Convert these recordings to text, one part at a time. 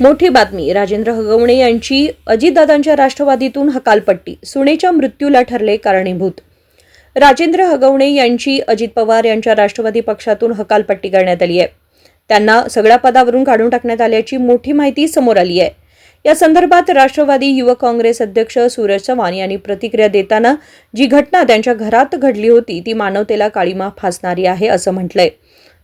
मोठी बातमी. राजेंद्र हगवणे यांची अजितदादांच्या राष्ट्रवादीतून हकालपट्टी. सुनेच्या मृत्यूला ठरले कारणीभूत. राजेंद्र हगवणे यांची अजित पवार यांच्या राष्ट्रवादी पक्षातून हकालपट्टी करण्यात आली आहे. त्यांना सगळ्या पदावरून काढून टाकण्यात आल्याची मोठी माहिती समोर आली आहे. या संदर्भात राष्ट्रवादी युवक काँग्रेस अध्यक्ष सूरज चव्हाण यांनी प्रतिक्रिया देताना जी घटना त्यांच्या घरात घडली होती ती मानवतेला काळीमा फासणारी आहे असं म्हटलंय.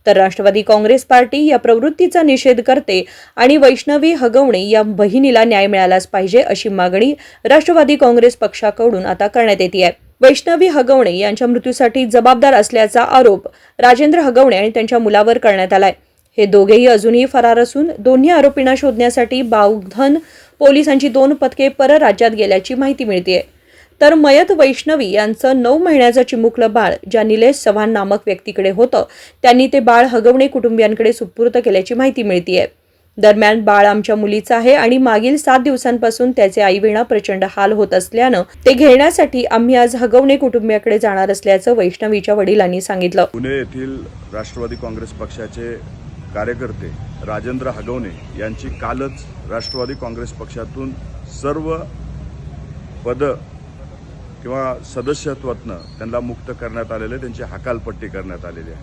तर राष्ट्रवादी काँग्रेस पार्टी या प्रवृत्तीचा निषेध करते आणि वैष्णवी हगवणे या बहिणीला न्याय मिळालाच पाहिजे अशी मागणी राष्ट्रवादी काँग्रेस पक्षाकडून आता करण्यात येते आहे. वैष्णवी हगवणे यांच्या मृत्यूसाठी जबाबदार असल्याचा आरोप राजेंद्र हगवणे आणि त्यांच्या मुलावर करण्यात आलाय. हे दोघेही अजूनही फरार असून दोन्ही आरोपींना शोधण्यासाठी बावधन पोलिसांची दोन पथके परराज्यात गेल्याची माहिती मिळते तर मयत वैष्णवी यांचं नऊ महिन्याचं चिमुकलं बाळ ज्या निलेश चव्हाण नामक व्यक्तीकडे होतं त्यांनी ते बाळ हगवणे कुटुंबियांकडे सुपूर्त केल्याची माहिती मिळतीये. दरम्यान बाळ आमच्या मुलीचं आहे आणि मागील सात दिवसांपासून त्याचे आईविणा प्रचंड हाल होत असल्यानं ते घेण्यासाठी आम्ही आज हगवणे कुटुंबियाकडे जाणार असल्याचं वैष्णवीच्या वडिलांनी सांगितलं. पुणे येथील राष्ट्रवादी काँग्रेस पक्षाचे कार्यकर्ते राजेंद्र हगवणे यांची कालच राष्ट्रवादी काँग्रेस पक्षातून सर्व पद किंवा सदस्यत्वातनं त्यांना मुक्त करण्यात आलेलं आहे त्यांची हकालपट्टी करण्यात आलेली आहे.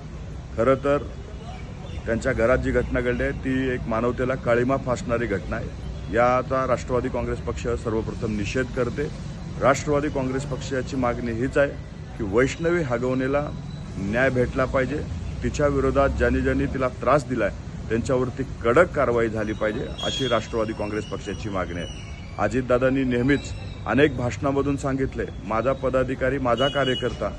खरं तर त्यांच्या घरात जी घटना घडली आहे ती एक मानवतेला काळीमा फासणारी घटना आहे. याचा राष्ट्रवादी काँग्रेस पक्ष सर्वप्रथम निषेध करते. राष्ट्रवादी काँग्रेस पक्षाची मागणी हीच आहे की वैष्णवी हगवणेला न्याय भेटला पाहिजे. तिच्या विरोधात ज्यांनी ज्यांनी तिला त्रास दिलाय त्यांच्यावरती कडक कारवाई झाली पाहिजे अशी राष्ट्रवादी काँग्रेस पक्षाची मागणी आहे. अजितदादांनी नेहमीच अनेक भाषणामधून सांगितले माझा पदाधिकारी माझा कार्यकर्ता.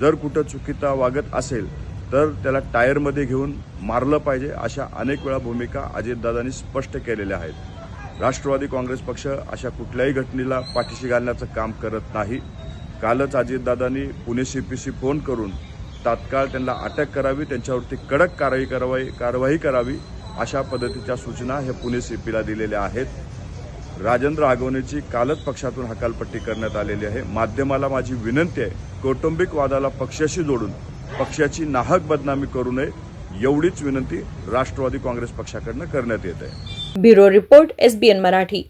जर कुठं चुकीचा वागत असेल तर त्याला टायरमध्ये घेऊन मारलं पाहिजे अशा अनेक वेळा भूमिका अजितदादांनी स्पष्ट केलेल्या आहेत. राष्ट्रवादी काँग्रेस पक्ष अशा कुठल्याही घटनेला पाठीशी घालण्याचं काम करत नाही. कालच अजितदादांनी पुणे सीपीसी फोन करून तात्काळ त्यांना अटक करावी त्यांच्यावरती कडक कारवाई कारवाई कारवाई करावी अशा पद्धतीच्या सूचना हे पुणे सीपीला दिलेल्या आहेत. राजेंद्र आगवणेची कालच पक्षातून हकालपट्टी करण्यात आलेली आहे. माध्यमाला माझी विनंती आहे कौटुंबिक वादाला पक्षाशी जोडून पक्षाची नाहक बदनामी करू नये एवढीच विनंती राष्ट्रवादी काँग्रेस पक्षाकडनं करण्यात येत आहे. Bureau report SBN Marathi.